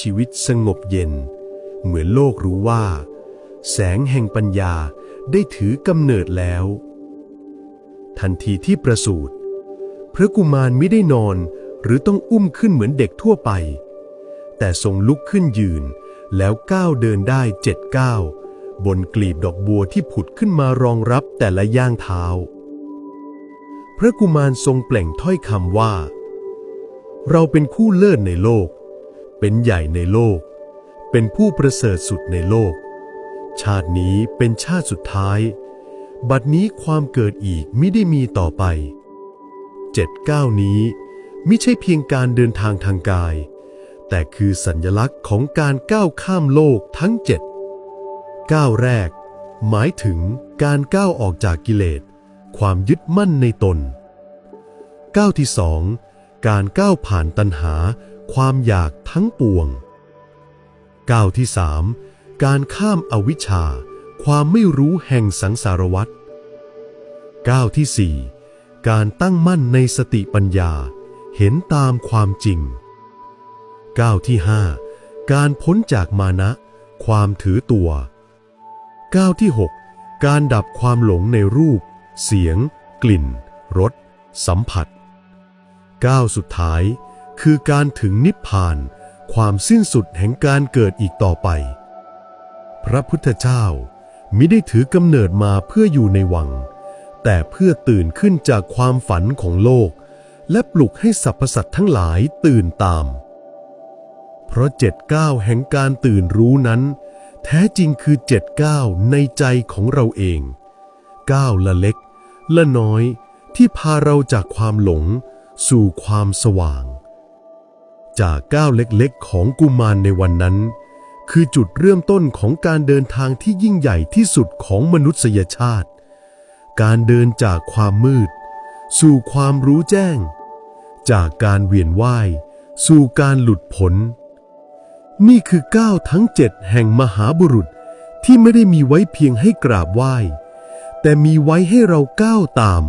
ชีวิตสงบเย็น เหมือนโลกรู้ว่า แสงแห่งปัญญาได้ถือกำเนิดแล้ว ทันทีที่ประสูติพระกุมารไม่ได้นอนหรือต้องอุ้มขึ้นเหมือนเด็กทั่วไป แต่ทรงลุกขึ้นยืนแล้วก้าวเดินได้เจ็ดก้าวบนกลีบดอกบัวที่ผุดขึ้นมารองรับแต่ละย่างเท้า พระกุมารทรงเปล่งถ้อยคำว่า เราเป็นคู่เลิศในโลก เป็นใหญ่ในโลก เป็นผู้ประเสริฐสุดในโลก ชาตินี้เป็นชาติสุดท้าย บัดนี้ความเกิดอีกไม่ได้มีต่อไปเจ็ดก้าวนี้ไม่ใช่เพียงการเดินทางทางกาย แต่คือสัญลักษณ์ของการก้าวข้ามโลกทั้งเจ็ดก้าวแรก หมายถึงการก้าวออกจากกิเลส ความยึดมั่นในตนก้าวที่สอง การก้าวผ่านตัณหาความอยากทั้งปวงก้าวที่สามการข้ามอาวิชชา ความไม่รู้แห่งสังสารวัฏก้าวที่สี่การตั้งมั่นในสติปัญญา เห็นตามความจริงก้าวที่ห้าการพ้นจากมานะ ความถือตัวก้าวที่หกการดับความหลงในรูป เสียง กลิ่นรสสัมผัส ก้าวสุดท้าย คือการถึงนิพพาน ความสิ้นสุดแห่งการเกิดอีกต่อไป พระพุทธเจ้ามิได้ถือกำเนิดมาเพื่ออยู่ในวัง แต่เพื่อตื่นขึ้นจากความฝันของโลก และปลุกให้สรรพสัตว์ทั้งหลายตื่นตาม เพราะเจ็ดก้าวแห่งการตื่นรู้นั้น แท้จริงคือเจ็ดก้าวในใจของเราเองก้าวละเล็ก ละน้อยที่พาเราจากความหลง สู่ความสว่าง จากก้าวเล็กๆ ของกุมารในวันนั้น คือจุดเริ่มต้นของการเดินทางที่ยิ่งใหญ่ที่สุดของมนุษยชาติ การเดินจากความมืด สู่ความรู้แจ้ง จากการเวียนว่าย สู่การหลุดพ้นนี่คือก้าวทั้งเจ็ดแห่งมหาบุรุษที่ไม่ได้มีไว้เพียงให้กราบไหว้ แต่มีไว้ให้เราก้าวตาม